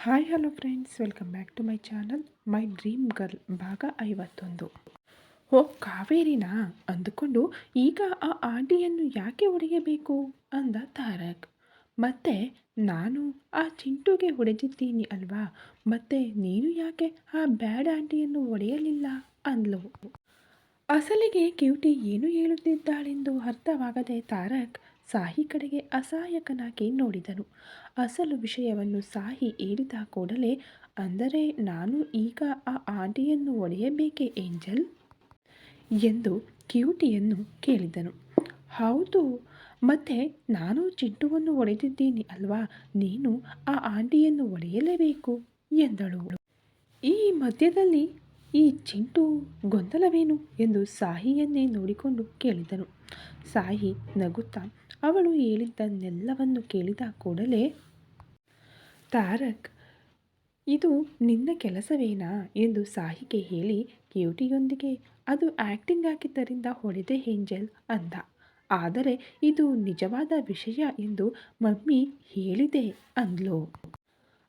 Hi, hello friends, welcome back to my channel. My dream girl ಭಾಗ ಐವತ್ತೊಂದು. ಓ, ಕಾವೇರಿನಾ? ಅಂದುಕೊಂಡು ಈಗ ಆ ಆಂಟಿಯನ್ನು ಯಾಕೆ ಹೊಡೆಯಬೇಕು? ಅಂದ ತಾರಕ್. ಮತ್ತೆ, ನಾನು ಆ ಚಿಂಟುಗೆ ಹೊಡೆದಿದ್ದೀನಿ ಅಲ್ವಾ? ಮತ್ತೆ ನೀನು ಯಾಕೆ ಆ ಬ್ಯಾಡ್ ಆಂಟಿಯನ್ನು ಹೊಡೆಯಲಿಲ್ಲ? ಅಂದ್ಲು. ಅಸಲಿಗೆ ಕ್ಯೂಟಿ ಏನು ಹೇಳುತ್ತಿದ್ದಾಳೆಂದು ಅರ್ಥವಾಗದೆ ತಾರಕ್ ಸಾಹಿ ಕಡೆಗೆ ಅಸಹಾಯಕನಾಗಿ ನೋಡಿದನು. ಅಸಲು ವಿಷಯವನ್ನು ಸಾಹಿ ಹೇಳಿದ ಕೂಡಲೇ, ಅಂದರೆ ನಾನು ಈಗ ಆ ಆಂಟಿಯನ್ನು ಒಡೆಯಬೇಕೆ ಏಂಜಲ್ ಎಂದು ಕ್ಯೂಟಿಯನ್ನು ಕೇಳಿದನು. ಹೌದು, ಮತ್ತೆ ನಾನು ಚಿಂಟುವನ್ನು ಒಡೆದಿದ್ದೀನಿ ಅಲ್ವಾ? ನೀನು ಆ ಆಂಟಿಯನ್ನು ಒಡೆಯಲೇಬೇಕು ಎಂದಳು. ಈ ಮಧ್ಯದಲ್ಲಿ ಈ ಚಿಂಟು ಗೊಂದಲವೇನು? ಎಂದು ಸಾಹಿಯನ್ನೇ ನೋಡಿಕೊಂಡು ಕೇಳಿದನು. ಸಾಹಿ ನಗುತ್ತಾ ಅವಳು ಹೇಳಿದ್ದನ್ನೆಲ್ಲವನ್ನು ಕೇಳಿದ ಕೂಡಲೇ, ತಾರಕ್, ಇದು ನಿನ್ನ ಕೆಲಸವೇನಾ? ಎಂದು ಸಾಹಿಗೆ ಹೇಳಿ ಕ್ಯೂಟಿಯೊಂದಿಗೆ, ಅದು ಆ್ಯಕ್ಟಿಂಗ್ ಆಗಿದ್ದರಿಂದ ಹೊಡೆದೆ ಏಂಜಲ್ ಅಂದ. ಆದರೆ ಇದು ನಿಜವಾದ ವಿಷಯ ಎಂದು ಮಮ್ಮಿ ಹೇಳಿದೆ ಅಂದ್ಲು.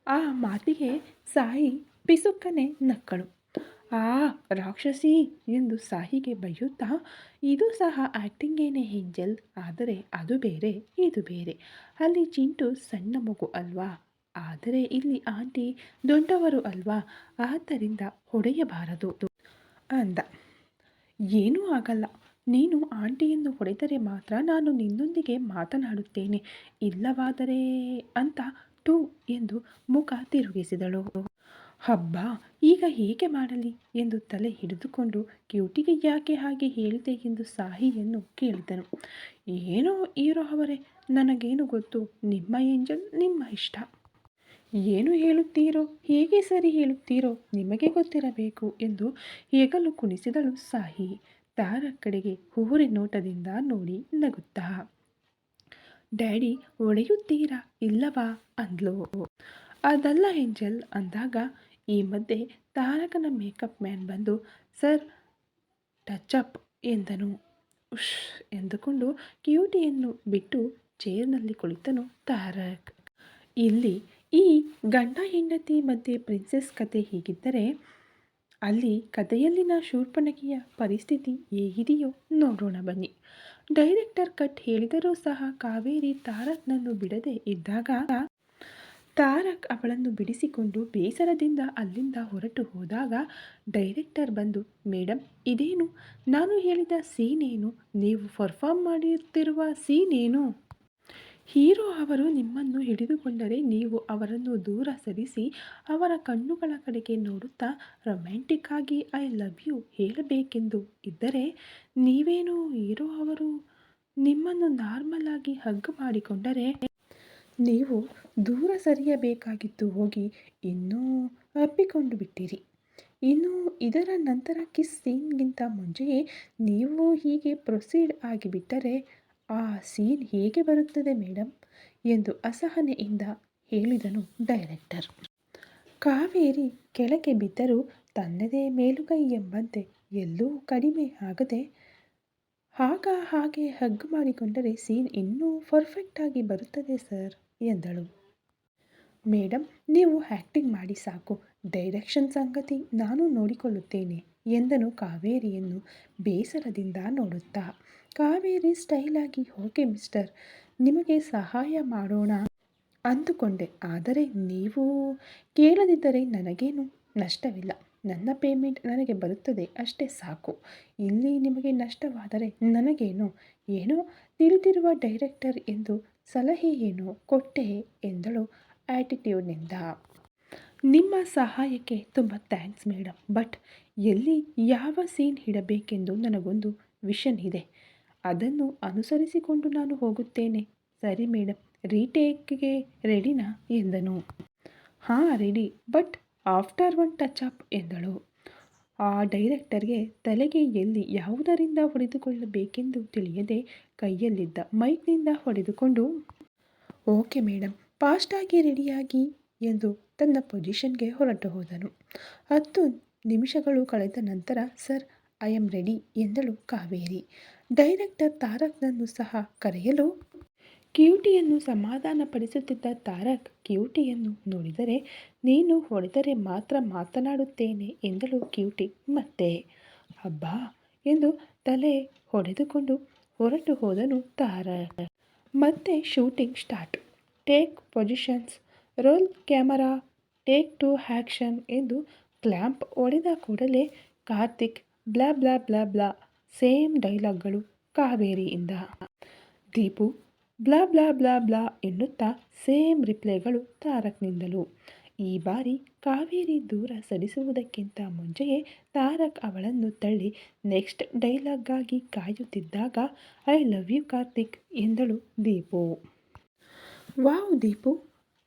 ಆ ಮಾತಿಗೆ ಸಾಯಿ ಪಿಸುಕ್ಕನೆ ನಕ್ಕಳು. ಆ, ರಾಕ್ಷಸಿ, ಎಂದು ಸಾಹಿಗೆ ಬೈಯುತ್ತಾ, ಇದು ಸಹ ಆ್ಯಕ್ಟಿಂಗೇನೆ ಹೆಂಜಲ್ ಆದರೆ ಅದು ಬೇರೆ, ಇದು ಬೇರೆ. ಅಲ್ಲಿ ಚಿಂಟು ಸಣ್ಣ ಮಗು ಅಲ್ವಾ? ಆದರೆ ಇಲ್ಲಿ ಆಂಟಿ ದೊಡ್ಡವರು ಅಲ್ವಾ? ಆದ್ದರಿಂದ ಹೊಡೆಯಬಾರದು. ಅಂದ. ಏನೂ ಆಗಲ್ಲ. ನೀನು ಆಂಟಿಯನ್ನು ಹೊಡೆದರೆ ಮಾತ್ರ ನಾನು ನಿನ್ನೊಂದಿಗೆ ಮಾತನಾಡುತ್ತೇನೆ. ಇಲ್ಲವಾದರೆ ಅಂತ ಟು ಎಂದು ಮುಖ ತಿರುಗಿಸಿದಳು. ಹಬ್ಬ, ಈಗ ಹೇಗೆ ಮಾಡಲಿ ಎಂದು ತಲೆ ಹಿಡಿದುಕೊಂಡು ಕ್ಯೂಟಿಗೆ ಯಾಕೆ ಹಾಗೆ ಹೇಳಿದೆ ಎಂದು ಸಾಹಿಯನ್ನು ಕೇಳಿದನು. ಏನೋ ಈರೋ ಅವರೇ, ನನಗೇನು ಗೊತ್ತು, ನಿಮ್ಮ ಏಂಜಲ್ ನಿಮ್ಮ ಇಷ್ಟ. ಏನು ಹೇಳುತ್ತೀರೋ, ಹೇಗೆ ಸರಿ ಹೇಳುತ್ತೀರೋ ನಿಮಗೆ ಗೊತ್ತಿರಬೇಕು ಎಂದು ಹೆಗಲು ಕುಣಿಸಿದಳು ಸಾಹಿ. ತಾರ ಕಡೆಗೆ ಹೂರಿ ನೋಟದಿಂದ ನೋಡಿ ನಗುತ್ತಾ, ಡ್ಯಾಡಿ, ಒಡೆಯುತ್ತೀರಾ ಇಲ್ಲವಾ? ಅಂದ್ಲು. ಅದಲ್ಲ ಏಂಜಲ್ ಅಂದಾಗ ಈ ಮಧ್ಯೆ ತಾರಕನ ಮೇಕಪ್ ಮ್ಯಾನ್ ಬಂದು, ಸರ್ ಟಚಪ್ ಎಂದನು. ಉಶ್ ಎಂದುಕೊಂಡು ಕ್ಯೂಟಿಯನ್ನು ಬಿಟ್ಟು ಚೇರ್ನಲ್ಲಿ ಕುಳಿತನು ತಾರಕ್. ಇಲ್ಲಿ ಈ ಗಂಡ ಹೆಂಡತಿ ಮಧ್ಯೆ ಪ್ರಿನ್ಸೆಸ್ ಕತೆ ಹೀಗಿದ್ದರೆ, ಅಲ್ಲಿ ಕಥೆಯಲ್ಲಿನ ಶೂರ್ಪಣಕಿಯ ಪರಿಸ್ಥಿತಿ ಹೇಗಿದೆಯೋ ನೋಡೋಣ ಬನ್ನಿ. ಡೈರೆಕ್ಟರ್ ಕಟ್ ಹೇಳಿದರೂ ಸಹ ಕಾವೇರಿ ತಾರಕ್ನನ್ನು ಬಿಡದೆ ಇದ್ದಾಗ ತಾರಕ್ ಅವಳನ್ನು ಬಿಡಿಸಿಕೊಂಡು ಬೇಸರದಿಂದ ಅಲ್ಲಿಂದ ಹೊರಟು ಹೋದಾಗ ಡೈರೆಕ್ಟರ್ ಬಂದು ಮೇಡಮ್ ಇದೇನು? ನಾನು ಹೇಳಿದ ಸೀನ್ ಏನು ನೀವು ಪರ್ಫಾರ್ಮ್ ಮಾಡುತ್ತಿರುವ ಸೀನ್ ಏನು ಹೀರೋ ಅವರು ನಿಮ್ಮನ್ನು ಹಿಡಿದುಕೊಂಡರೆ ನೀವು ಅವರನ್ನು ದೂರ ಸರಿಸಿ ಅವರ ಕಣ್ಣುಗಳ ಕಡೆಗೆ ನೋಡುತ್ತಾ ರೊಮ್ಯಾಂಟಿಕ್ ಆಗಿ, ಐ ಲವ್ ಯು ಹೇಳಬೇಕೆಂದು ಇದ್ದರೆ ನೀವೇನು ಹೀರೋ ಅವರು ನಿಮ್ಮನ್ನು ನಾರ್ಮಲ್ ಆಗಿ ಹಗ್ ಮಾಡಿಕೊಂಡರೆ ನೀವು ದೂರ ಸರಿಯಬೇಕಾಗಿತ್ತು ಹೋಗಿ ಇನ್ನೂ ಅಪ್ಪಿಕೊಂಡು ಬಿಟ್ಟಿರಿ. ಇನ್ನು ಇದರ ನಂತರ ಕಿಸ್ ಸೀನ್ಗಿಂತ ಮುಂಚೆಯೇ ನೀವು ಹೀಗೆ ಪ್ರೊಸೀಡ್ ಆಗಿಬಿಟ್ಟರೆ ಆ ಸೀನ್ ಹೇಗೆ ಬರುತ್ತದೆ ಮೇಡಮ್ ಎಂದು ಅಸಹನೆಯಿಂದ ಹೇಳಿದನು ಡೈರೆಕ್ಟರ್. ಕಾವೇರಿ ಕೆಳಗೆ ಬಿದ್ದರೂ ತನ್ನದೇ ಮೇಲುಗೈ ಎಂಬಂತೆ ಎಲ್ಲೂ ಕಡಿಮೆ ಆಗದೆ ಆಗ ಹಾಗೆ ಹಗ್ ಮಾಡಿಕೊಂಡರೆ ಸೀನ್ ಇನ್ನೂ ಪರ್ಫೆಕ್ಟಾಗಿ ಬರುತ್ತದೆ ಸರ್. ಎಂದಳು. ಮೇಡಮ್ ನೀವು ಆ್ಯಕ್ಟಿಂಗ್ ಮಾಡಿ ಸಾಕು. ಡೈರೆಕ್ಷನ್ ಸಂಗತಿ ನಾನು ನೋಡಿಕೊಳ್ಳುತ್ತೇನೆ, ಎಂದನು ಕಾವೇರಿಯನ್ನು ಬೇಸರದಿಂದ ನೋಡುತ್ತಾ. ಕಾವೇರಿ ಸ್ಟೈಲಾಗಿ ಓಕೆ ಮಿಸ್ಟರ್ ನಿಮಗೆ ಸಹಾಯ ಮಾಡೋಣ, ಅಂದುಕೊಂಡೆ. ಆದರೆ ನೀವು ಕೇಳದಿದ್ದರೆ ನನಗೇನು ನಷ್ಟವಿಲ್ಲ. ನನ್ನ ಪೇಮೆಂಟ್ ನನಗೆ ಬರುತ್ತದೆ ಅಷ್ಟೇ ಸಾಕು. ಇಲ್ಲಿ ನಿಮಗೆ ನಷ್ಟವಾದರೆ ನನಗೇನು? ಏನೋ ತಿಳಿದಿರುವ ಡೈರೆಕ್ಟರ್ ಎಂದು ಸಲಹೆ ಏನು ಕೊಟ್ಟೆ ಎಂದಳು ಆ್ಯಟಿಟ್ಯೂಡ್ನಿಂದ ನಿಮ್ಮ ಸಹಾಯಕ್ಕೆ ತುಂಬ ಥ್ಯಾಂಕ್ಸ್ ಮೇಡಮ್ ಬಟ್ ಎಲ್ಲಿ ಯಾವ ಸೀನ್ ಇಡಬೇಕೆಂದು ನನಗೊಂದು ವಿಷನ್ ಇದೆ. ಅದನ್ನು ಅನುಸರಿಸಿಕೊಂಡು ನಾನು ಹೋಗುತ್ತೇನೆ. ಸರಿ ಮೇಡಮ್ ರೀಟೇಕ್ಗೆ ರೆಡಿನಾ ಎಂದನು. ಹಾಂ ready but after one touch up ಎಂದಳು. ಆ ಡೈರೆಕ್ಟರ್ಗೆ ತಲೆಗೆ ಎಲ್ಲಿ ಯಾವುದರಿಂದ ಹೊಡೆದುಕೊಳ್ಳಬೇಕೆಂದು ತಿಳಿಯದೆ ಕೈಯಲ್ಲಿದ್ದ ಮೈಕ್ನಿಂದ ಹೊಡೆದುಕೊಂಡು, ಓಕೆ ಮೇಡಮ್ ಫಾಸ್ಟಾಗಿ ರೆಡಿಯಾಗಿ ಎಂದು ತನ್ನ ಪೊಸಿಷನ್ಗೆ ಹೊರಟು ಹೋದನು. ಹತ್ತು ನಿಮಿಷಗಳು ಕಳೆದ ನಂತರ, ಸರ್, ಐ ಆಮ್ ರೆಡಿ ಎಂದಳು ಕಾವೇರಿ. ಡೈರೆಕ್ಟರ್ ತಾರಕ್ನನ್ನು ಸಹ ಕರೆಯಲು ಕ್ಯೂಟಿಯನ್ನು ಸಮಾಧಾನಪಡಿಸುತ್ತಿದ್ದ ತಾರಕ್ ಕ್ಯೂಟಿಯನ್ನು ನೋಡಿದರೆ, ನೀನು ಹೊಡೆದರೆ ಮಾತ್ರ ಮಾತನಾಡುತ್ತೇನೆ ಎಂದಳು ಕ್ಯೂಟಿ. ಮತ್ತೆ? ಅಬ್ಬಾ! ಎಂದು ತಲೆ ಹೊಡೆದುಕೊಂಡು ಹೊರಟು ಹೋದನು ತಾರಕ್. ಮತ್ತೆ shooting start. Take positions, roll camera, take two action ಎಂದು ಕ್ಲ್ಯಾಂಪ್ ಹೊಡೆದ ಕೂಡಲೇ Karthik blah blah blah blah same ಡೈಲಾಗ್ಗಳು ಕಾವೇರಿಯಿಂದ. Deepu blah blah blah blah ಎನ್ನುತ್ತಾ ಸೇಮ್ ರಿಪ್ಲೈಗಳು ತಾರಕ್ನಿಂದಲೂ. ಈ ಬಾರಿ ಕಾವೇರಿ ದೂರ ಸರಿಸುವುದಕ್ಕಿಂತ ಮುಂಚೆಯೇ ತಾರಕ್ ಅವಳನ್ನು ತಳ್ಳಿ ನೆಕ್ಸ್ಟ್ ಡೈಲಾಗ್ಗಾಗಿ ಕಾಯುತ್ತಿದ್ದಾಗ, ಐ ಲವ್ ಯು ಕಾರ್ತಿಕ್ ಎಂದಳು Deepu. Wow Deepu,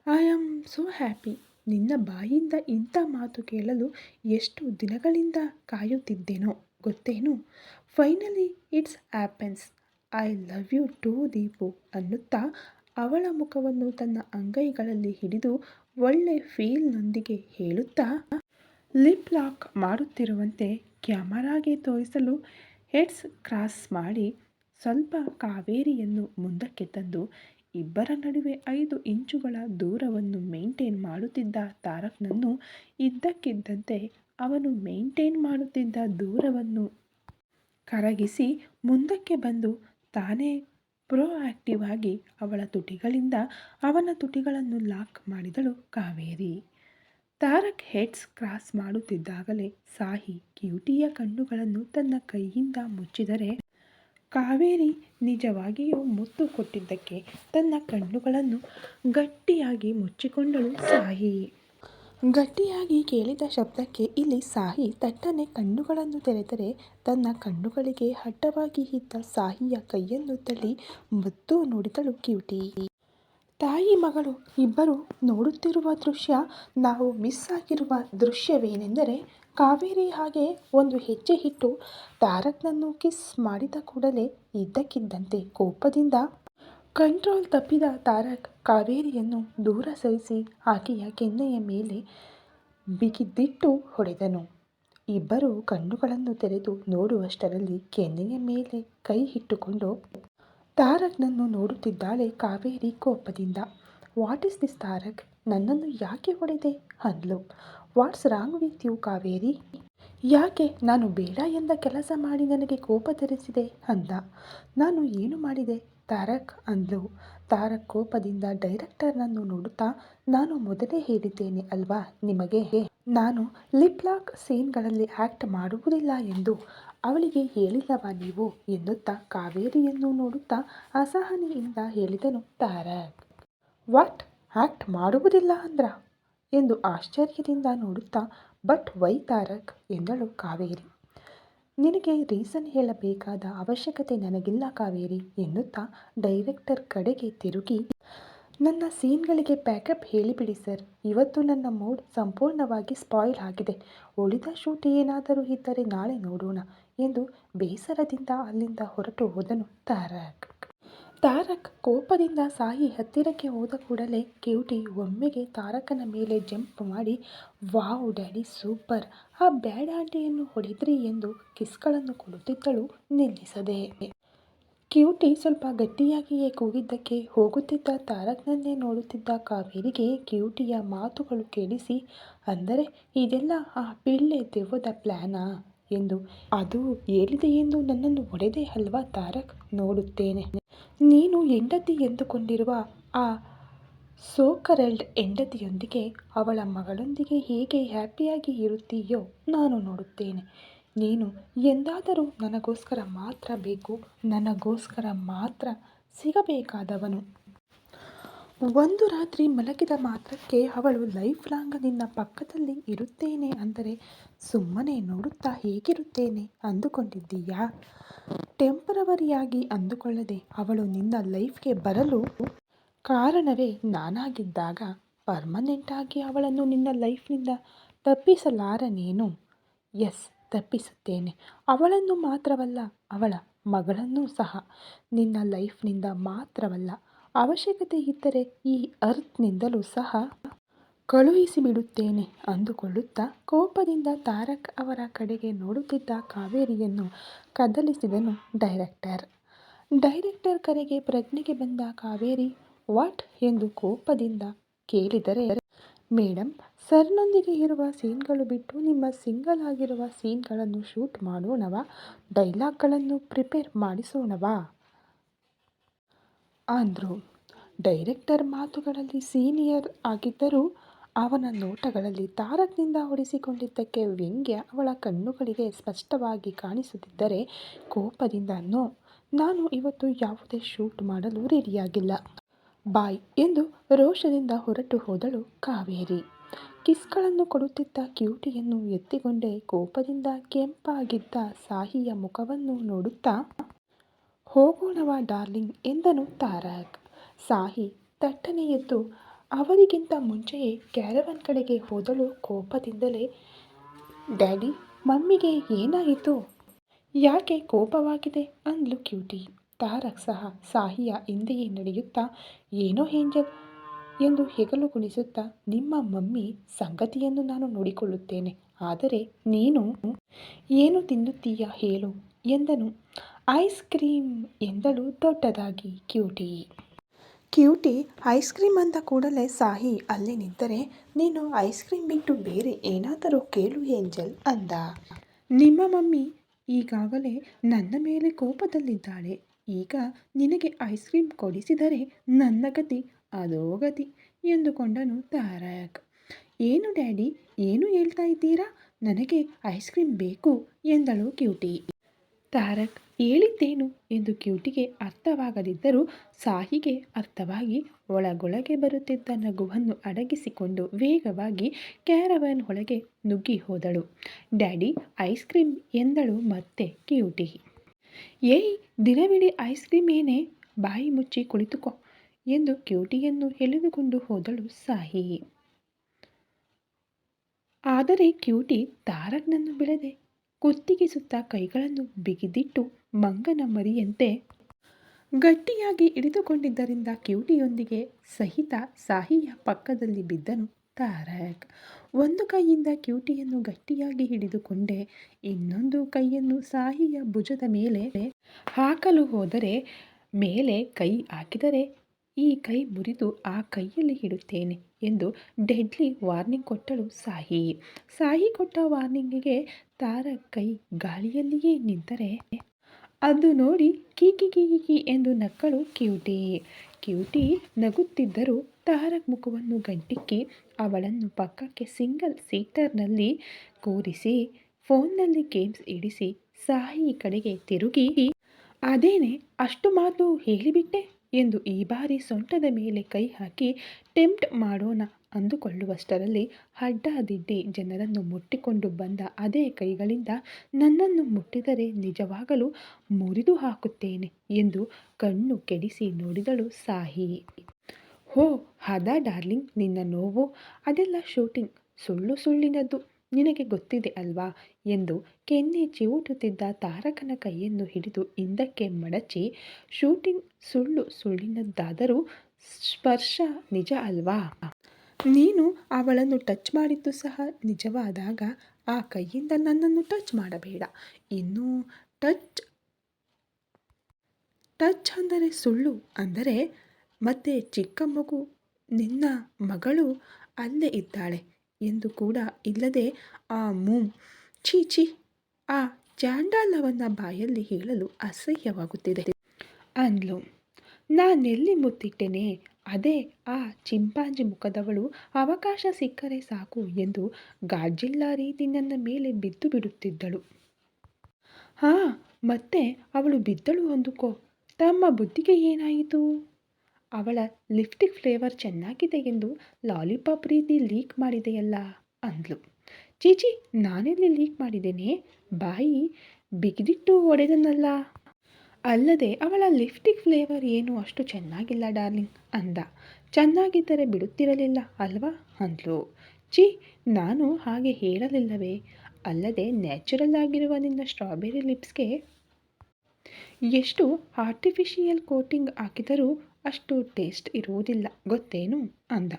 I am so happy. ನಿನ್ನ ಬಾಯಿಂದ ಇಂಥ ಮಾತು ಕೇಳಲು ಎಷ್ಟು ದಿನಗಳಿಂದ ಕಾಯುತ್ತಿದ್ದೇನೋ ಗೊತ್ತೇನು? Finally it's happens I love you too Deepu ಅನ್ನುತ್ತಾ ಅವಳ ಮುಖವನ್ನು ತನ್ನ ಅಂಗೈಗಳಲ್ಲಿ ಹಿಡಿದು ಒಳ್ಳೆ ಫೀಲ್ನೊಂದಿಗೆ ಹೇಳುತ್ತಾ ಲಿಪ್ ಲಾಕ್ ಮಾಡುತ್ತಿರುವಂತೆ ಕ್ಯಾಮರಾಗೆ ತೋರಿಸಲು ಹೆಡ್ಸ್ ಕ್ರಾಸ್ ಮಾಡಿ ಸ್ವಲ್ಪ ಕಾವೇರಿಯನ್ನು ಮುಂದಕ್ಕೆ ತಂದು ಇಬ್ಬರ ನಡುವೆ ಐದು ಇಂಚುಗಳ ದೂರವನ್ನು ಮೇಂಟೈನ್ ಮಾಡುತ್ತಿದ್ದ ತಾರಕ್ನನ್ನು ಇದ್ದಕ್ಕಿದ್ದಂತೆ ಅವನು ಮೇಂಟೈನ್ ಮಾಡುತ್ತಿದ್ದ ದೂರವನ್ನು ಕರಗಿಸಿ ಮುಂದಕ್ಕೆ ಬಂದು ತಾನೇ ಪ್ರೊ ಆಕ್ಟಿವ್ ಆಗಿ ಅವಳ ತುಟಿಗಳಿಂದ ಅವನ ತುಟಿಗಳನ್ನು ಲಾಕ್ ಮಾಡಿದಳು ಕಾವೇರಿ. ತಾರಕ್ ಹೆಡ್ಸ್ ಕ್ರಾಸ್ ಮಾಡುತ್ತಿದ್ದಾಗಲೇ ಸಾಹಿ ಕ್ಯೂಟಿಯ ಕಣ್ಣುಗಳನ್ನು ತನ್ನ ಕೈಯಿಂದ ಮುಚ್ಚಿದರೆ ಕಾವೇರಿ ನಿಜವಾಗಿಯೂ ಮುತ್ತು ಕೊಟ್ಟಿದ್ದಕ್ಕೆ ತನ್ನ ಕಣ್ಣುಗಳನ್ನು ಗಟ್ಟಿಯಾಗಿ ಮುಚ್ಚಿಕೊಂಡಳು ಸಾಹಿ. ಗಟ್ಟಿಯಾಗಿ ಕೇಳಿದ ಶಬ್ದಕ್ಕೆ ಇಲ್ಲಿ ಸಾಹಿ ತಟ್ಟನೆ ಕಣ್ಣುಗಳನ್ನು ತೆರೆದರೆ ತನ್ನ ಕಣ್ಣುಗಳಿಗೆ ಅಡ್ಡವಾಗಿ ಇದ್ದ ಸಾಹಿಯ ಕೈಯನ್ನು ತಳ್ಳಿ ಮುದ್ದು ನೋಡಿದಳು ಕ್ಯೂಟಿ. ತಾಯಿ ಮಗಳು ಇಬ್ಬರು ನೋಡುತ್ತಿರುವ ದೃಶ್ಯ ನಾವು ಮಿಸ್ ಆಗಿರುವ ದೃಶ್ಯವೇನೆಂದರೆ ಕಾವೇರಿ ಹಾಗೆ ಒಂದು ಹೆಜ್ಜೆ ಇಟ್ಟು ತಾರಕ್ನನ್ನು ಕಿಸ್ ಮಾಡಿದ ಕೂಡಲೇ ಇದ್ದಕ್ಕಿದ್ದಂತೆ ಕೋಪದಿಂದ ಕಂಟ್ರೋಲ್ ತಪ್ಪಿದ ತಾರಕ್ ಕಾವೇರಿಯನ್ನು ದೂರ ಸರಿಸಿ ಆಕೆಯ ಕೆನ್ನೆಯ ಮೇಲೆ ಬಿಗಿದಿಟ್ಟು ಹೊಡೆದನು. ಇಬ್ಬರು ಕಣ್ಣುಗಳನ್ನು ತೆರೆದು ನೋಡುವಷ್ಟರಲ್ಲಿ ಕೆನ್ನೆಯ ಮೇಲೆ ಕೈ ಇಟ್ಟುಕೊಂಡು ತಾರಕ್ನನ್ನು ನೋಡುತ್ತಿದ್ದಾಳೆ ಕಾವೇರಿ ಕೋಪದಿಂದ. What is this Tarak? ನನ್ನನ್ನು ಯಾಕೆ ಹೊಡೆದೆ? ಅಂದ್ಲು. What's wrong with you Kaveri? ಯಾಕೆ? ನಾನು ಬೇಡ ಎಂದ ಕೆಲಸ ಮಾಡಿ ನನಗೆ ಕೋಪ ತರಿಸಿದೆ, ಅಂದ. ನಾನು ಏನು ಮಾಡಿದೆ? ತಾರಕ್ ಅಂದ್ಲು. ತಾರಕ್ ಕೋಪದಿಂದ ಡೈರೆಕ್ಟರ್ನನ್ನು ನೋಡುತ್ತಾ, ನಾನು ಮೊದಲೇ ಹೇಳಿದ್ದೇನೆ ಅಲ್ವಾ ನಿಮಗೆ? ನಾನು ಲಿಪ್ ಲಾಕ್ ಸೀನ್ಗಳಲ್ಲಿ ಆ್ಯಕ್ಟ್ ಮಾಡುವುದಿಲ್ಲ ಎಂದು ಅವಳಿಗೆ ಹೇಳಿಲ್ಲವಾ ನೀವು? ಎನ್ನುತ್ತಾ ಕಾವೇರಿಯನ್ನು ನೋಡುತ್ತಾ ಅಸಹನೆಯಿಂದ ಹೇಳಿದನು ತಾರಕ್. ವಾಟ್? ಆ್ಯಕ್ಟ್ ಮಾಡುವುದಿಲ್ಲ ಅಂದ್ರ? ಎಂದು ಆಶ್ಚರ್ಯದಿಂದ ನೋಡುತ್ತಾ, ಬಟ್ ವೈ ತಾರಕ್? ಎಂದಳು ಕಾವೇರಿ. ನಿನಗೆ ರೀಸನ್ ಹೇಳಬೇಕಾದ ಅವಶ್ಯಕತೆ ನನಗಿಲ್ಲ ಕಾವೇರಿ, ಎನ್ನುತ್ತಾ ಡೈರೆಕ್ಟರ್ ಕಡೆಗೆ ತಿರುಗಿ. ನನ್ನ ಸೀನ್ಗಳಿಗೆ ಪ್ಯಾಕಪ್ ಹೇಳಿಬಿಡಿ ಸರ್. ಇವತ್ತು ನನ್ನ ಮೂಡ್ ಸಂಪೂರ್ಣವಾಗಿ ಸ್ಪಾಯ್ಲ್ ಆಗಿದೆ. ಉಳಿದ ಶೂಟ್ ಏನಾದರೂ ಇದ್ದರೆ ನಾಳೆ ನೋಡೋಣ, ಎಂದು ಬೇಸರದಿಂದ ಅಲ್ಲಿಂದ ಹೊರಟು ಹೋದನು ತಾರಕ್. ತಾರಕ್ ಕೋಪದಿಂದ ಸಾಯಿ ಹತ್ತಿರಕ್ಕೆ ಹೋದ ಕೂಡಲೇ ಕ್ಯೂಟಿ ಒಮ್ಮೆಗೆ ತಾರಕನ ಮೇಲೆ ಜಂಪ್ ಮಾಡಿ, ವಾವ್ ಡ್ಯಾಡಿ, ಸೂಪರ್! ಆ ಬ್ಯಾಡ್ ಆಂಟಿಯನ್ನು ಹೊಡೆದ್ರಿ ಎಂದು ಕಿಸ್ಗಳನ್ನು ಕೊಡುತ್ತಿದ್ದಳು ನಿಲ್ಲಿಸದೆ. ಕ್ಯೂಟಿ ಸ್ವಲ್ಪ ಗಟ್ಟಿಯಾಗಿಯೇ ಕೂಗಿದ್ದಕ್ಕೆ ಹೋಗುತ್ತಿದ್ದ ತಾರಕ್ನನ್ನೇ ನೋಡುತ್ತಿದ್ದ ಕಾವೇರಿಗೆ ಕ್ಯೂಟಿಯ ಮಾತುಗಳು ಕೇಳಿಸಿ, ಅಂದರೆ ಇದೆಲ್ಲ ಆ ಪಿಳ್ಳೆ ದೆವ್ವದ ಪ್ಲ್ಯಾನಾ ಎಂದು. ಅದು ಹೇಳಿದೆ ಎಂದು ನನ್ನನ್ನು ಹೊಡೆದೇ ಅಲ್ವಾ ತಾರಕ್ ನೋಡುತ್ತೇನೆ. ನೀನು ಹೆಂಡತಿ ಎಂದುಕೊಂಡಿರುವ ಆ ಸೋಕರಲ್ಡ್ ಹೆಂಡತಿಯೊಂದಿಗೆ ಅವಳ ಮಗಳೊಂದಿಗೆ ಹೇಗೆ ಹ್ಯಾಪಿಯಾಗಿ ಇರುತ್ತೀಯೋ ನಾನು ನೋಡುತ್ತೇನೆ. ನೀನು ಎಂದಾದರೂ ನನಗೋಸ್ಕರ ಮಾತ್ರ ಬೇಕು, ನನಗೋಸ್ಕರ ಮಾತ್ರ ಸಿಗಬೇಕಾದವನು. ಒಂದು ರಾತ್ರಿ ಮಲಗಿದ ಮಾತ್ರಕ್ಕೆ ಅವಳು ಲೈಫ್ ಲಾಂಗ್ ನಿನ್ನ ಪಕ್ಕದಲ್ಲಿ ಇರುತ್ತೇನೆ ಅಂದರೆ ಸುಮ್ಮನೆ ನೋಡುತ್ತಾ ಹೇಗಿರುತ್ತೇನೆ ಅಂದುಕೊಂಡಿದ್ದೀಯಾ? ಟೆಂಪರವರಿಯಾಗಿ ಅಂದುಕೊಳ್ಳದೆ ಅವಳು ನಿನ್ನ ಲೈಫ್ಗೆ ಬರಲು ಕಾರಣವೇ ನಾನಾಗಿದ್ದಾಗ ಪರ್ಮನೆಂಟಾಗಿ ಅವಳನ್ನು ನಿನ್ನ ಲೈಫ್ನಿಂದ ತಪ್ಪಿಸಲಾರನೇನು? ಎಸ್ ತಪ್ಪಿಸುತ್ತೇನೆ. ಅವಳನ್ನು ಮಾತ್ರವಲ್ಲ, ಅವಳ ಮಗಳನ್ನೂ ಸಹ ನಿನ್ನ ಲೈಫ್ನಿಂದ ಮಾತ್ರವಲ್ಲ ಅವಶ್ಯಕತೆ ಇದ್ದರೆ ಈ ಅರ್ತ್ನಿಂದಲೂ ಸಹ ಕಳುಹಿಸಿಬಿಡುತ್ತೇನೆ ಅಂದುಕೊಳ್ಳುತ್ತಾ ಕೋಪದಿಂದ ತಾರಕ್ ಅವರ ಕಡೆಗೆ ನೋಡುತ್ತಿದ್ದ ಕಾವೇರಿಯನ್ನು ಕದಲಿಸಿದನು ಡೈರೆಕ್ಟರ್. ಡೈರೆಕ್ಟರ್ ಕರೆಗೆ ಪ್ರಜ್ಞೆಗೆ ಬಂದ ಕಾವೇರಿ, ವಾಟ್? ಎಂದು ಕೋಪದಿಂದ ಕೇಳಿದರೆ ಮೇಡಮ್ ಸರ್ನೊಂದಿಗೆ ಇರುವ ಸೀನ್ಗಳು ಬಿಟ್ಟು ನಿಮ್ಮ ಸಿಂಗಲ್ ಆಗಿರುವ ಸೀನ್ಗಳನ್ನು ಶೂಟ್ ಮಾಡೋಣವಾ? ಡೈಲಾಗ್ಗಳನ್ನು ಪ್ರಿಪೇರ್ ಮಾಡಿಸೋಣವಾ? ಅಂದರು. ಡೈರೆಕ್ಟರ್ ಮಾತುಗಳಲ್ಲಿ ಸೀನಿಯರ್ ಆಗಿದ್ದರೂ ಅವನ ನೋಟಗಳಲ್ಲಿ ತಾರಕ್ನಿಂದ ಹೊಡೆಸಿಕೊಂಡಿದ್ದಕ್ಕೆ ವ್ಯಂಗ್ಯ ಅವಳ ಕಣ್ಣುಗಳಿಗೆ ಸ್ಪಷ್ಟವಾಗಿ ಕಾಣಿಸುತ್ತಿದ್ದರೆ ಕೋಪದಿಂದ, ನೋ, ನಾನು ಇವತ್ತು ಯಾವುದೇ ಶೂಟ್ ಮಾಡಲು ರೆಡಿಯಾಗಿಲ್ಲ. ಬಾಯ್ ಎಂದು ರೋಷದಿಂದ ಹೊರಟು ಹೋದಳು ಕಾವೇರಿ. ಕಿಸ್ಗಳನ್ನು ಕೊಡುತ್ತಿದ್ದ ಕ್ಯೂಟಿಯನ್ನು ಎತ್ತಿಕೊಂಡೇ ಕೋಪದಿಂದ ಕೆಂಪಾಗಿದ್ದ ಸಾಹಿಯ ಮುಖವನ್ನು ನೋಡುತ್ತಾ ಹೋಗೋಣವಾ ಡಾರ್ಲಿಂಗ್ ಎಂದನು ತಾರಕ್. ಸಾಹಿ ತಟ್ಟನೆ ಎದ್ದು ಅವರಿಗಿಂತ ಮುಂಚೆಯೇ ಕ್ಯಾರವನ್ ಕಡೆಗೆ ಹೋದಳು ಕೋಪದಿಂದಲೇ. ಡ್ಯಾಡಿ, ಮಮ್ಮಿಗೆ ಏನಾಯಿತು? ಯಾಕೆ ಕೋಪವಾಗಿದೆ? ಅಂದ್ಲು ಕ್ಯೂಟಿ. ತಾರಕ್ ಸಹ ಸಾಹಿಯ ಹಿಂದೆಯೇ ನಡೆಯುತ್ತಾ, ಏನೋ ಏಂಜಲ್ ಎಂದು ಹೆಗಲು ಕುಣಿಸುತ್ತಾ, ನಿಮ್ಮ ಮಮ್ಮಿ ಸಂಗತಿಯನ್ನು ನಾನು ನೋಡಿಕೊಳ್ಳುತ್ತೇನೆ, ಆದರೆ ನೀನು ಏನು ತಿನ್ನುತ್ತೀಯ ಹೇಳು ಎಂದನು. ಐಸ್ ಕ್ರೀಮ್ ಎಂದಳು ದೊಡ್ಡದಾಗಿ ಕ್ಯೂಟಿ. ಕ್ಯೂಟಿ ಐಸ್ ಕ್ರೀಮ್ ಅಂದ ಕೂಡಲೇ ಸಾಹಿ ಅಲ್ಲಿ ನಿಂತರೆ ನೀನು ಐಸ್ ಕ್ರೀಮ್ ಬಿಟ್ಟು ಬೇರೆ ಏನಾದರೂ ಕೇಳು ಏಂಜಲ್ ಅಂದ. ನಿಮ್ಮ ಮಮ್ಮಿ ಈಗಾಗಲೇ ನನ್ನ ಮೇಲೆ ಕೋಪದಲ್ಲಿದ್ದಾಳೆ. ಈಗ ನಿನಗೆ ಐಸ್ ಕ್ರೀಮ್ ಕೊಡಿಸಿದರೆ ನನ್ನ ಗತಿ ಅದೋ ಗತಿ ಎಂದುಕೊಂಡನು ತಾರಕ್. ಏನು ಡ್ಯಾಡಿ ಏನು ಹೇಳ್ತಾ ಇದ್ದೀರಾ? ನನಗೆ ಐಸ್ ಕ್ರೀಮ್ ಬೇಕು ಎಂದಳು ಕ್ಯೂಟಿ. ತಾರಕ್ ಹೇಳಿದ್ದೇನು ಎಂದು ಕ್ಯೂಟಿಗೆ ಅರ್ಥವಾಗದಿದ್ದರೂ ಸಾಹಿಗೆ ಅರ್ಥವಾಗಿ ಒಳಗೊಳಗೆ ಬರುತ್ತಿದ್ದ ನಗುವನ್ನು ಅಡಗಿಸಿಕೊಂಡು ವೇಗವಾಗಿ ಕ್ಯಾರವನ್ ಒಳಗೆ ನುಗ್ಗಿ ಹೋದಳು. ಡ್ಯಾಡಿ, ಐಸ್ ಕ್ರೀಮ್ ಎಂದಳು ಮತ್ತೆ ಕ್ಯೂಟಿ. ಏಯ್, ದಿನವಿಡೀ ಐಸ್ ಕ್ರೀಮ್ ಏನೇ? ಬಾಯಿ ಮುಚ್ಚಿ ಕುಳಿತುಕೋ ಎಂದು ಕ್ಯೂಟಿಯನ್ನು ಎಳೆದುಕೊಂಡು ಹೋದಳು ಸಾಹಿ. ಆದರೆ ಕ್ಯೂಟಿ ತಾರಕ್ನನ್ನು ಬಿಡದೆ ಕುತ್ತಿಗೆ ಸುತ್ತ ಕೈಗಳನ್ನು ಬಿಗಿದಿಟ್ಟು ಮಂಗನ ಮರಿಯಂತೆ ಗಟ್ಟಿಯಾಗಿ ಹಿಡಿದುಕೊಂಡಿದ್ದರಿಂದ ಕ್ಯೂಟಿಯೊಂದಿಗೆ ಸಹಿತ ಸಾಹಿಯ ಪಕ್ಕದಲ್ಲಿ ಬಿದ್ದನು ತಾರಕ್. ಒಂದು ಕೈಯಿಂದ ಕ್ಯೂಟಿಯನ್ನು ಗಟ್ಟಿಯಾಗಿ ಹಿಡಿದುಕೊಂಡೆ, ಇನ್ನೊಂದು ಕೈಯನ್ನು ಸಾಹಿಯ ಭುಜದ ಮೇಲೆ ಹಾಕಲು ಹೋದರೆ, ಮೇಲೆ ಕೈ ಹಾಕಿದರೆ ಈ ಕೈ ಮುರಿದು ಆ ಕೈಯಲ್ಲಿ ಇಡುತ್ತೇನೆ ಎಂದು ಡೆಡ್ಲಿ ವಾರ್ನಿಂಗ್ ಕೊಟ್ಟಳು ಸಾಹಿ. ಸಾಹಿ ಕೊಟ್ಟ ವಾರ್ನಿಂಗಿಗೆ ತಾರ ಕೈ ಗಾಳಿಯಲ್ಲಿಯೇ ನಿಂತರೆ ಅದು ನೋಡಿ ಕೀಕಿ ಕೀಕಿ ಎಂದು ನಕ್ಕಳು ಕ್ಯೂಟಿ. ಕ್ಯೂಟಿ ನಗುತ್ತಿದ್ದರೂ ತಾರಕ್ ಮುಖವನ್ನು ಗಂಟಿಕ್ಕಿ ಅವಳನ್ನು ಪಕ್ಕಕ್ಕೆ ಸಿಂಗಲ್ ಸೀಟರ್ನಲ್ಲಿ ಕೂರಿಸಿ ಫೋನ್ನಲ್ಲಿ ಗೇಮ್ಸ್ ಇಡಿಸಿ ಸಾಹಿ ಕಡೆಗೆ ತಿರುಗಿ, ಅದೇನೆ, ಅಷ್ಟು ಮಾತು ಹೇಳಿಬಿಟ್ಟೆ? ಎಂದು ಈ ಬಾರಿ ಸೊಂಟದ ಮೇಲೆ ಕೈ ಹಾಕಿ ಟೆಂಪ್ಟ್ ಮಾಡೋಣ ಅಂದುಕೊಳ್ಳುವಷ್ಟರಲ್ಲಿ ಅಡ್ಡಾದಿಡ್ಡಿ ಜನರನ್ನು ಮುಟ್ಟಿಕೊಂಡು ಬಂದ ಅದೇ ಕೈಗಳಿಂದ ನನ್ನನ್ನು ಮುಟ್ಟಿದರೆ ನಿಜವಾಗಲೂ ಮುರಿದು ಹಾಕುತ್ತೇನೆ ಎಂದು ಕಣ್ಣು ಕೆಡಿಸಿ ನೋಡಿದಳು ಸಾಹಿ. ಹೋ, ಹದ ಡಾರ್ಲಿಂಗ್, ನಿನ್ನ ನೋವು, ಅದೆಲ್ಲ ಶೂಟಿಂಗ್, ಸುಳ್ಳು ಸುಳ್ಳಿನದ್ದು. ನಿನಗೆ ಗೊತ್ತಿದೆ ಅಲ್ವಾ? ಎಂದು ಕೆನ್ನೆ ಚಿವುಟುತ್ತಿದ್ದ ತಾರಕನ ಕೈಯನ್ನು ಹಿಡಿದು ಹಿಂದಕ್ಕೆ ಮಡಚಿ, ಶೂಟಿಂಗ್ ಸುಳ್ಳು ಸುಳ್ಳಿನದ್ದಾದರೂ ಸ್ಪರ್ಶ ನಿಜ ಅಲ್ವಾ? ನೀನು ಅವಳನ್ನು ಟಚ್ ಮಾಡಿದ್ದು ಸಹ ನಿಜವಾದಾಗ ಆ ಕೈಯಿಂದ ನನ್ನನ್ನು ಟಚ್ ಮಾಡಬೇಡ. ಇನ್ನು ಟಚ್ ಟಚ್ ಅಂದರೆ ಸುಳ್ಳು ಅಂದರೆ ಮತ್ತೆ ಚಿಕ್ಕ ಮಗು ನಿನ್ನ ಮಗಳು ಅಲ್ಲೇ ಇದ್ದಾಳೆ. ಎಂದು ಕೂಡ ಇಲ್ಲದೆ, ಆ ಮೂಮ್ ಛೀ ಛೀ, ಆ ಚಾಂಡಾಲವನ್ನು ಬಾಯಲ್ಲಿ ಹೇಳಲು ಅಸಹ್ಯವಾಗುತ್ತಿದೆ. ಅಂದ್ಲು. ನಾನೆಲ್ಲಿ ಮುತ್ತಿಟ್ಟೆನೆ? ಅದೇ ಆ ಚಿಂಪಾಂಜಿ ಮುಖದವಳು ಅವಕಾಶ ಸಿಕ್ಕರೆ ಸಾಕು ಎಂದು ಗಾಜಿಲ್ಲ ರೀತಿ ನನ್ನ ಮೇಲೆ ಬಿದ್ದು ಬಿಡುತ್ತಿದ್ದಳು. ಹಾ, ಮತ್ತೆ ಅವಳು ಬಿದ್ದಳು ಅಂದುಕೋ, ತಮ್ಮ ಬುದ್ಧಿಗೆ ಏನಾಯಿತು? ಅವಳ ಲಿಪ್ಸ್ಟಿಕ್ ಫ್ಲೇವರ್ ಚೆನ್ನಾಗಿದೆ ಎಂದು ಲಾಲಿಪಾಪ್ ರೀತಿ ಲೀಕ್ ಮಾಡಿದೆಯಲ್ಲ ಅಂದ್ಲು. ಚೀಚಿ, ನಾನೆಲ್ಲಿ ಲೀಕ್ ಮಾಡಿದ್ದೇನೆ. ಬಾಯಿ ಬಿಗಿದಿಟ್ಟು ಒಡೆದನಲ್ಲ. ಅಲ್ಲದೆ ಅವಳ ಲಿಪ್ಸ್ಟಿಕ್ ಫ್ಲೇವರ್ ಏನು ಅಷ್ಟು ಚೆನ್ನಾಗಿಲ್ಲ, ಡಾರ್ಲಿಂಗ್ ಅಂದ. ಚೆನ್ನಾಗಿದ್ದರೆ ಬಿಡುತ್ತಿರಲಿಲ್ಲ ಅಲ್ವಾ ಅಂದ್ಲು. ಚಿ ನಾನು ಹಾಗೆ ಹೇಳಲಿಲ್ಲವೇ? ಅಲ್ಲದೆ ನ್ಯಾಚುರಲ್ ಆಗಿರುವ ನಿನ್ನ ಸ್ಟ್ರಾಬೆರಿ ಲಿಪ್ಸ್ಗೆ ಎಷ್ಟು ಆರ್ಟಿಫಿಷಿಯಲ್ ಕೋಟಿಂಗ್ ಹಾಕಿದರೂ ಅಷ್ಟು ಟೇಸ್ಟ್ ಇರುವುದಿಲ್ಲ. ಗೊತ್ತೇನು? ಅಂದ.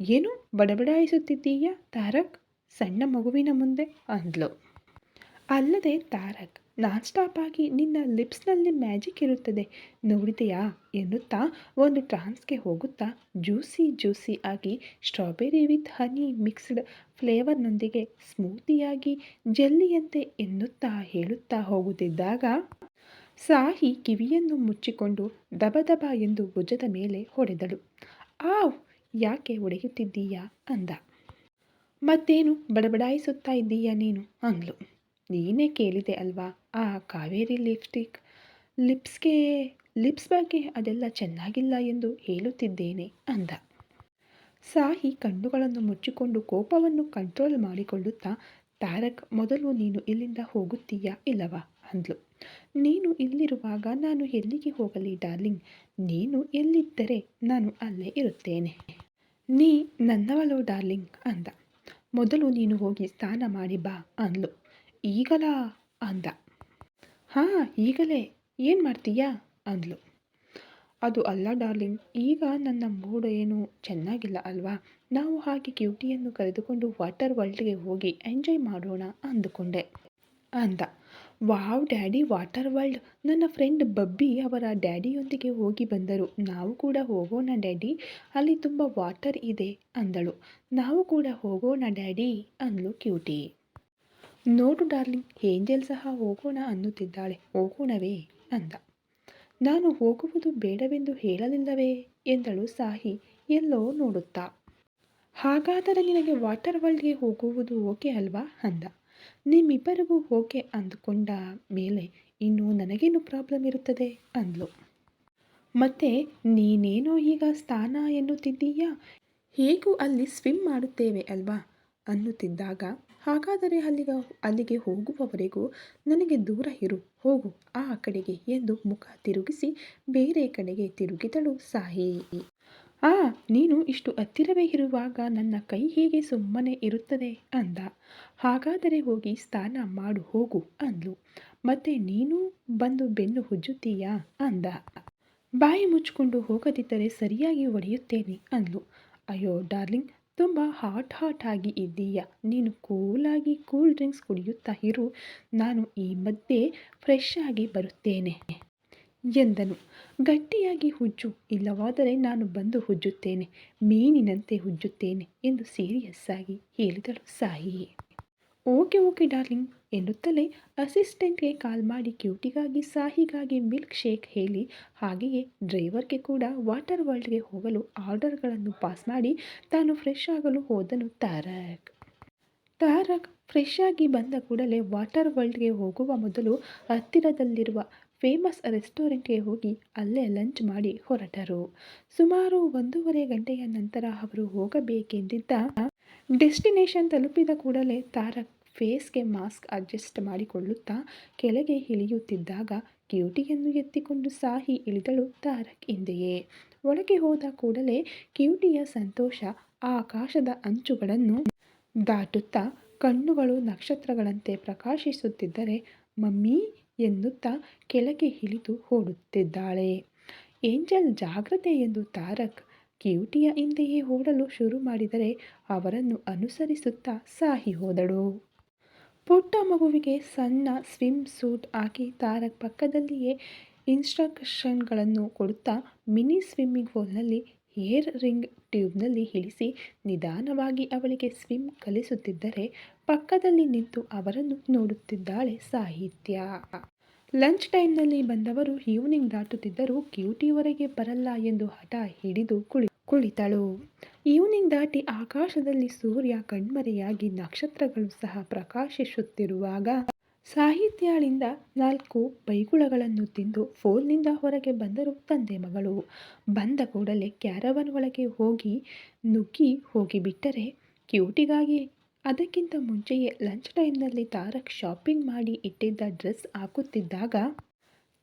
ಏನು ಬಡಬಡಾಯಿಸುತ್ತಿದ್ದೀಯಾ ತಾರಕ್? ಸಣ್ಣ ಮಗುವಿನ ಮುಂದೆ ಅಂದ್ಲು. ಅಲ್ಲದೆ ತಾರಕ್, ನಾನ್ ಸ್ಟಾಪ್ ಆಗಿ ನಿನ್ನ ಲಿಪ್ಸ್ನಲ್ಲಿ ಮ್ಯಾಜಿಕ್ ಇರುತ್ತದೆ. ನೋಡಿದೆಯಾ? ಎನ್ನುತ್ತಾ ಒಂದು ಟ್ರಾನ್ಸ್ಗೆ ಹೋಗುತ್ತಾ ಜ್ಯೂಸಿ ಜ್ಯೂಸಿ ಆಗಿ ಸ್ಟ್ರಾಬೆರಿ ವಿತ್ ಹನಿ ಮಿಕ್ಸ್ಡ್ ಫ್ಲೇವರ್ನೊಂದಿಗೆ ಸ್ಮೂತಿಯಾಗಿ ಜೆಲ್ಲಿಯಂತೆ ಎನ್ನುತ್ತಾ ಹೇಳುತ್ತಾ ಹೋಗುತ್ತಿದ್ದಾಗ ಸಾಹಿ ಕಿವಿಯನ್ನು ಮುಚ್ಚಿಕೊಂಡು ದಬ ದಬ ಎಂದು ಭುಜದ ಮೇಲೆ ಹೊಡೆದಳು. ಆವ್, ಯಾಕೆ ಒಡೆಯುತ್ತಿದ್ದೀಯಾ ಅಂದ. ಮತ್ತೇನು ಬಡಬಡಾಯಿಸುತ್ತಾ ಇದ್ದೀಯಾ ನೀನು? ಅಂದ್ಲು. ನೀನೇ ಕೇಳಿದೆ ಅಲ್ವಾ, ಆ ಕಾವೇರಿ ಲಿಪ್ಸ್ಟಿಕ್? ಲಿಪ್ಸ್ಗೆ, ಲಿಪ್ಸ್ ಬಗ್ಗೆ ಅದೆಲ್ಲ ಚೆನ್ನಾಗಿಲ್ಲ ಎಂದು ಹೇಳುತ್ತಿದ್ದೇನೆ, ಅಂದ. ಸಾಹಿ ಕಣ್ಣುಗಳನ್ನು ಮುಚ್ಚಿಕೊಂಡು ಕೋಪವನ್ನು ಕಂಟ್ರೋಲ್ ಮಾಡಿಕೊಳ್ಳುತ್ತಾ, ತಾರಕ್, ಮೊದಲು ನೀನು ಇಲ್ಲಿಂದ ಹೋಗುತ್ತೀಯಾ ಇಲ್ಲವಾ? ಅಂದ್ಲು. ನೀನು ಇಲ್ಲಿರುವಾಗ ನಾನು ಎಲ್ಲಿಗೆ ಹೋಗಲಿ, ಡಾರ್ಲಿಂಗ್? ನೀನು ಎಲ್ಲಿದ್ದರೆ ನಾನು ಅಲ್ಲೇ ಇರುತ್ತೇನೆ. ನೀ ನನ್ನವಳು, ಡಾರ್ಲಿಂಗ್, ಅಂದ. ಮೊದಲು ನೀನು ಹೋಗಿ ಸ್ನಾನ ಮಾಡಿ ಬಾ, ಅಂದ್ಲು. ಈಗಲಾ? ಅಂದ. ಹಾಂ, ಈಗಲೇ. ಏನು ಮಾಡ್ತೀಯಾ? ಅಂದ್ಲು. ಅದು ಅಲ್ಲ, ಡಾರ್ಲಿಂಗ್. ಈಗ ನನ್ನ ಮೂಡ್ ಏನು ಚೆನ್ನಾಗಿಲ್ಲ ಅಲ್ವಾ? ನಾವು ಹಾಗೆ ಕ್ಯೂಟಿಯನ್ನು ಕರೆದುಕೊಂಡು ವಾಟರ್ ವರ್ಲ್ಡ್ಗೆ ಹೋಗಿ ಎಂಜಾಯ್ ಮಾಡೋಣ, ಅಂದುಕೊಂಡೆ, ಅಂದ. Wow, daddy, water world. ನನ್ನ ಫ್ರೆಂಡ್ ಬಬ್ಬಿ ಅವರ ಡ್ಯಾಡಿಯೊಂದಿಗೆ ಹೋಗಿ ಬಂದರು. ನಾವು ಕೂಡ ಹೋಗೋಣ, ಡ್ಯಾಡಿ. ಅಲ್ಲಿ ತುಂಬ ವಾಟರ್ ಇದೆ ಅಂದಳು. ನಾವು ಕೂಡ ಹೋಗೋಣ, ಡ್ಯಾಡಿ ಅಂದಳು ಕ್ಯೂಟಿ. ನೋಡು, ಡಾರ್ಲಿಂಗ್, ಏಂಜಲ್ ಸಹ ಹೋಗೋಣ, ಅನ್ನುತ್ತಿದ್ದಾಳೆ. ಹೋಗೋಣವೇ, ಅಂದ. ನಾನು ಹೋಗುವುದು ಬೇಡವೆಂದು ಹೇಳಲಿಲ್ಲವೇ, ಎಂದಳು ಸಾಹಿ. ಎಲ್ಲೋ ನೋಡುತ್ತಾ. ಹಾಗಾದರೆ ನಿನಗೆ ವಾಟರ್ ವರ್ಲ್ಡ್ಗೆ ಹೋಗುವುದು ಓಕೆ ಅಲ್ವಾ? ಅಂದ. ನಿಮ್ಮಿಬ್ಬರಿಗೂ ಓಕೆ ಅಂದುಕೊಂಡ ಮೇಲೆ ಇನ್ನು ನನಗೇನು ಪ್ರಾಬ್ಲಮ್ ಇರುತ್ತದೆ? ಅಂದ್ಲು. ಮತ್ತೆ, ನೀನೇನೋ ಈಗ ಸ್ಥಾನ ಎನ್ನುತ್ತಿದ್ದೀಯಾ? ಹೇಗೂ ಅಲ್ಲಿ ಸ್ವಿಮ್ ಮಾಡುತ್ತೇವೆ ಅಲ್ವಾ? ಅನ್ನುತ್ತಿದ್ದಾಗ, ಹಾಗಾದರೆ ಅಲ್ಲಿಗ, ಅಲ್ಲಿಗೆ ಹೋಗುವವರೆಗೂ ನನಗೆ ದೂರ ಇರು, ಹೋಗು ಆ ಕಡೆಗೆ ಎಂದು ಮುಖ ತಿರುಗಿಸಿ ಬೇರೆ ಕಡೆಗೆ ತಿರುಗಿದಳು ಸಾಹಿ ಆ, ನೀನು ಇಷ್ಟು ಹತ್ತಿರವೇ ಇರುವಾಗ ನನ್ನ ಕೈ ಹೇಗೆ ಸುಮ್ಮನೆ ಇರುತ್ತದೆ ಅಂದ. ಹಾಗಾದರೆ ಹೋಗಿ ಸ್ನಾನ ಮಾಡು, ಹೋಗು ಅಂದ್ಲು. ಮತ್ತೆ ನೀನು ಬಂದು ಬೆನ್ನು ಹುಜ್ಜುತ್ತೀಯಾ ಅಂದ. ಬಾಯಿ ಮುಚ್ಚಿಕೊಂಡು ಹೋಗದಿದ್ದರೆ ಸರಿಯಾಗಿ ಒಡೆಯುತ್ತೇನೆ ಅಂದ್ಲು. ಅಯ್ಯೋ ಡಾರ್ಲಿಂಗ್, ತುಂಬ ಹಾಟ್ ಹಾಟ್ ಆಗಿ ಇದ್ದೀಯ. ನೀನು ಕೂಲಾಗಿ ಕೂಲ್ ಡ್ರಿಂಕ್ಸ್ ಕುಡಿಯುತ್ತಾ ಇರು. ನಾನು ಈ ಮಧ್ಯೆ ಫ್ರೆಶ್ ಆಗಿ ಬರುತ್ತೇನೆ. ಎಂದನು. ಗಟ್ಟಿಯಾಗಿ ಹುಜ್ಜು ಇಲ್ಲವಾದರೆ ನಾನು ಬಂದು ಹುಜ್ಜುತ್ತೇನೆ ಮೀನಿನಂತೆ ಹುಜ್ಜುತ್ತೇನೆ ಎಂದು ಸೀರಿಯಸ್ ಆಗಿ ಹೇಳಿದಳು ಸಾಯಿ ಓಕೆ ಓಕೆ ಡಾರ್ಲಿಂಗ್ ಎನ್ನುತ್ತಲೇ ಅಸಿಸ್ಟೆಂಟ್ಗೆ ಕಾಲ್ ಮಾಡಿ ಕ್ಯೂಟಿಗಾಗಿ ಸಾಹಿಗಾಗಿ ಮಿಲ್ಕ್ ಶೇಕ್ ಹೇಳಿ, ಹಾಗೆಯೇ ಡ್ರೈವರ್ಗೆ ಕೂಡ ವಾಟರ್ ವರ್ಲ್ಡ್ಗೆ ಹೋಗಲು ಆರ್ಡರ್ಗಳನ್ನು ಪಾಸ್ ಮಾಡಿ ತಾನು ಫ್ರೆಶ್ ಆಗಲು ಹೋದನು ತಾರಕ್. ತಾರಕ್ ಫ್ರೆಶ್ ಆಗಿ ಬಂದ ಕೂಡಲೇ ವಾಟರ್ ವರ್ಲ್ಡ್ಗೆ ಹೋಗುವ ಮೊದಲು ಹತ್ತಿರದಲ್ಲಿರುವ ಫೇಮಸ್ ರೆಸ್ಟೋರೆಂಟ್ಗೆ ಹೋಗಿ ಅಲ್ಲೇ ಲಂಚ್ ಮಾಡಿ ಹೊರಟರು. ಸುಮಾರು ಒಂದೂವರೆ ಗಂಟೆಯ ನಂತರ ಅವರು ಹೋಗಬೇಕೆಂದಿದ್ದ ಡೆಸ್ಟಿನೇಷನ್ ತಲುಪಿದ ಕೂಡಲೇ ತಾರಕ್ ಫೇಸ್ಗೆ ಮಾಸ್ಕ್ ಅಡ್ಜಸ್ಟ್ ಮಾಡಿಕೊಳ್ಳುತ್ತಾ ಕೆಳಗೆ ಇಳಿಯುತ್ತಿದ್ದಾಗ ಕ್ಯೂಟಿಯನ್ನು ಎತ್ತಿಕೊಂಡು ಸಾಹಿ ಇಳಿದಳು ತಾರಕ್ ಹಿಂದೆಯೇ ಒಳಗೆ ಹೋದ ಕೂಡಲೇ ಕ್ಯೂಟಿಯ ಸಂತೋಷ ಆಕಾಶದ ಅಂಚುಗಳನ್ನು ದಾಟುತ್ತಾ ಕಣ್ಣುಗಳು ನಕ್ಷತ್ರಗಳಂತೆ ಪ್ರಕಾಶಿಸುತ್ತಿದ್ದರೆ, ಮಮ್ಮಿ ಎನ್ನುತ್ತಾ ಕೆಳಗೆ ಇಳಿದು ಓಡುತ್ತಿದ್ದಾಳೆ. ಏಂಜಲ್ ಜಾಗ್ರತೆ ಎಂದು ತಾರಕ್ ಕ್ಯೂಟಿಯ ಹಿಂದೆಯೇ ಓಡಲು ಶುರು ಮಾಡಿದರೆ ಅವರನ್ನು ಅನುಸರಿಸುತ್ತಾ ಸಾಹಿ ಹೋದಳು. ಪುಟ್ಟ ಮಗುವಿಗೆ ಸಣ್ಣ ಸ್ವಿಮ್ ಸೂಟ್ ಹಾಕಿ ತಾರಕ್ ಪಕ್ಕದಲ್ಲಿಯೇ ಇನ್ಸ್ಟ್ರಕ್ಷನ್ಗಳನ್ನು ಕೊಡುತ್ತಾ ಮಿನಿ ಸ್ವಿಮ್ಮಿಂಗ್ ಪೂಲ್ನಲ್ಲಿ ಏರ್ ರಿಂಗ್ ಟ್ಯೂಬ್ನಲ್ಲಿ ಇಳಿಸಿ ನಿಧಾನವಾಗಿ ಅವಳಿಗೆ ಸ್ವಿಮ್ ಕಲಿಸುತ್ತಿದ್ದರೆ ಪಕ್ಕದಲ್ಲಿ ನಿಂತು ಅವರನ್ನು ನೋಡುತ್ತಿದ್ದಾಳೆ ಸಾಹಿತ್ಯ. ಲಂಚ್ ಟೈಮ್ನಲ್ಲಿ ಬಂದವರು ಈವ್ನಿಂಗ್ ದಾಟುತ್ತಿದ್ದರೂ ಕ್ಯೂಟಿವರೆಗೆ ಬರಲ್ಲ ಎಂದು ಹಠ ಹಿಡಿದು ಕುಳಿ, ಕುಳಿತಳು. ಈವ್ನಿಂಗ್ ದಾಟಿ ಆಕಾಶದಲ್ಲಿ ಸೂರ್ಯ ಕಣ್ಮರೆಯಾಗಿ ನಕ್ಷತ್ರಗಳು ಸಹ ಪ್ರಕಾಶಿಸುತ್ತಿರುವಾಗ ಸಾಹಿತ್ಯಳಿಂದ ನಾಲ್ಕು ಬೈಗುಳಗಳನ್ನು ತಿಂದು ಫೋನ್ನಿಂದ ಹೊರಗೆ ಬಂದರು ತಂದೆ ಮಗಳು. ಬಂದ ಕೂಡಲೇ ಕ್ಯಾರವನ್ ಒಳಗೆ ಹೋಗಿ ನುಗ್ಗಿ ಹೋಗಿಬಿಟ್ಟರೆ ಕ್ಯೂಟಿಗಾಗಿ ಅದಕ್ಕಿಂತ ಮುಂಚೆಯೇ ಲಂಚ್ ಟೈಮ್ನಲ್ಲಿ ತಾರಕ್ ಶಾಪಿಂಗ್ ಮಾಡಿ ಇಟ್ಟಿದ್ದ ಡ್ರೆಸ್ ಹಾಕುತ್ತಿದ್ದಾಗ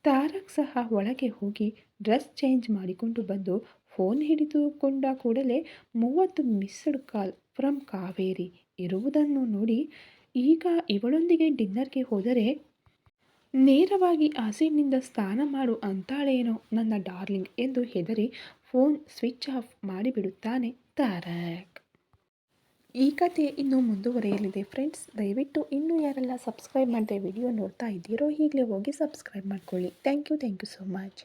ತಾರಕ್ ಸಹ ಒಳಗೆ ಹೋಗಿ ಡ್ರೆಸ್ ಚೇಂಜ್ ಮಾಡಿಕೊಂಡು ಬಂದು ಫೋನ್ ಹಿಡಿದುಕೊಂಡ ಕೂಡಲೇ ಮೂವತ್ತು ಮಿಸ್ಡ್ ಕಾಲ್ ಫ್ರಮ್ ಕಾವೇರಿ ಇರುವುದನ್ನು ನೋಡಿ ಈಗ ಇವಳೊಂದಿಗೆ ಡಿನ್ನರ್ಗೆ ಹೋದರೆ ನೇರವಾಗಿ ಆಸೀನಿಂದ ಸ್ನಾನ ಮಾಡು ಅಂತಾಳೇನೋ ನನ್ನ ಡಾರ್ಲಿಂಗ್ ಎಂದು ಹೆದರಿ ಫೋನ್ ಸ್ವಿಚ್ ಆಫ್ ಮಾಡಿಬಿಡುತ್ತಾನೆ ತಾರಕ್. ಈ ಕಥೆ ಇನ್ನೂ ಮುಂದುವರೆಯಲಿದೆ. ಫ್ರೆಂಡ್ಸ್, ದಯವಿಟ್ಟು ಇನ್ನೂ ಯಾರೆಲ್ಲ ಸಬ್ಸ್ಕ್ರೈಬ್ ಮಾಡದೆ ವಿಡಿಯೋ ನೋಡ್ತಾ ಇದ್ದೀರೋ, ಈಗಲೇ ಹೋಗಿ ಸಬ್ಸ್ಕ್ರೈಬ್ ಮಾಡ್ಕೊಳ್ಳಿ. Thank you thank you so much.